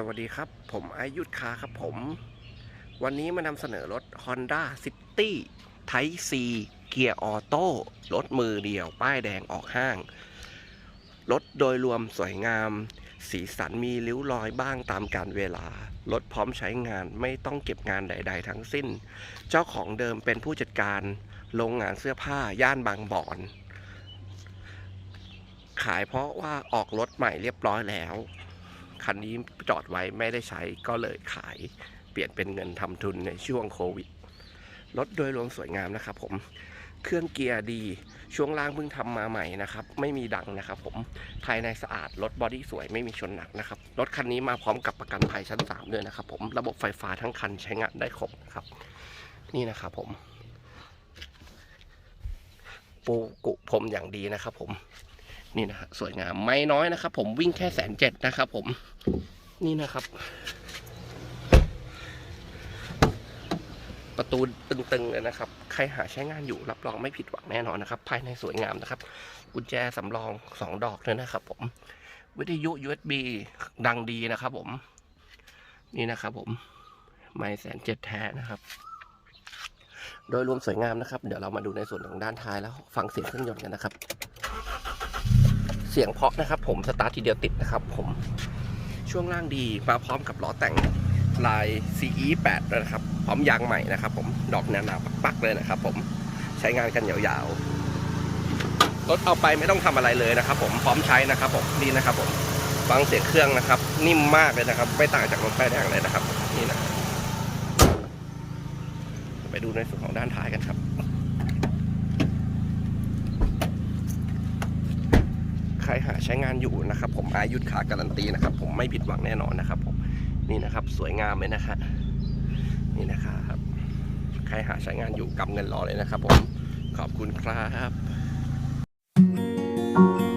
สวัสดีครับ ผมอายุทธคาครับผม วันนี้มานำเสนอรถ Honda City Type C เกียร์ออโต้รถมือเดียว ป้ายแดงออกห้าง รถโดยรวมสวยงาม สีสันมีริ้วรอยบ้างตามการเวลา รถพร้อมใช้งานไม่ต้องเก็บงานใด ๆ ทั้งสิ้น เจ้าของเดิมเป็นผู้จัดการโรงงานเสื้อผ้าย่านบางบอน ขายเพราะว่าออกรถใหม่เรียบร้อยแล้ว คันนี้จอดไว้ไม่ได้ใช้ก็เลยขายเปลี่ยนเป็นเงินทำทุนในช่วงโควิดรถโดยรวมสวยงามนะครับผมเครื่องเกียร์ดี ช่วงล่างเพิ่งทำมาใหม่นะครับ ไม่มีดังนะครับผม ภายในสะอาด รถบอดี้สวยไม่มีชนหนักนะครับ รถคันนี้มาพร้อมกับประกันภัยชั้น 3 ด้วยนะครับผม ระบบไฟฟ้าทั้งคันใช้งานได้ครบครับ นี่นะครับผม ปูกุพรมอย่างดีนะครับผม นี่นะฮะสวยงามไม่น้อยนะครับ ผมวิ่งแค่แสนเจ็ดนะครับผมนี่นะครับ ประตูตึงๆเลยนะครับ ใครหาใช้งานอยู่รับรองไม่ผิดหวังแน่นอนนะครับ ภายในสวยงามนะครับกุญแจสำรองสองดอกเลยนะครับ ผม วิทยุ USB ดังดีนะครับ ผม นี่นะครับ ผมไม่แสนเจ็ดแท้นะครับโดยรวมสวยงามนะครับ เดี๋ยวเรามาดูในส่วนของด้านท้ายแล้วฟังเสียงเครื่องยนต์กันนะครับ เสียงเพาะนะครับผมสตาร์ททีเดียวติดนะครับผมช่วงล่างดีมาพร้อมกับล้อแต่งลาย CE 8ด้วนะครับ พร้อมยางใหม่นะครับผมดอกหนาๆปักๆเลยนะครับผมใช้งานกันยาวๆรถเอาไปไม่ต้องทำอะไรเลยนะครับ ผมพร้อมใช้นะครับผมนี่นะครับผมฟังเสียงเครื่องนะครับ นิ่มมากเลยนะครับ ไม่ต่างจากรถป้ายแดงเลยนะครับ นี่นะไปดูในส่วนของด้านท้ายกันครับ ครหาใช้งานอยู่นะครับผมอายุขาการันตีนะครับ ผมไม่ผิดหวังแน่นอนนะครับผมนี่นะครับสวยงามเลยนะฮะนี่นะครับใครหาใช้งานอยู่กำเงินรอเลยนะครับผมขอบคุณครับ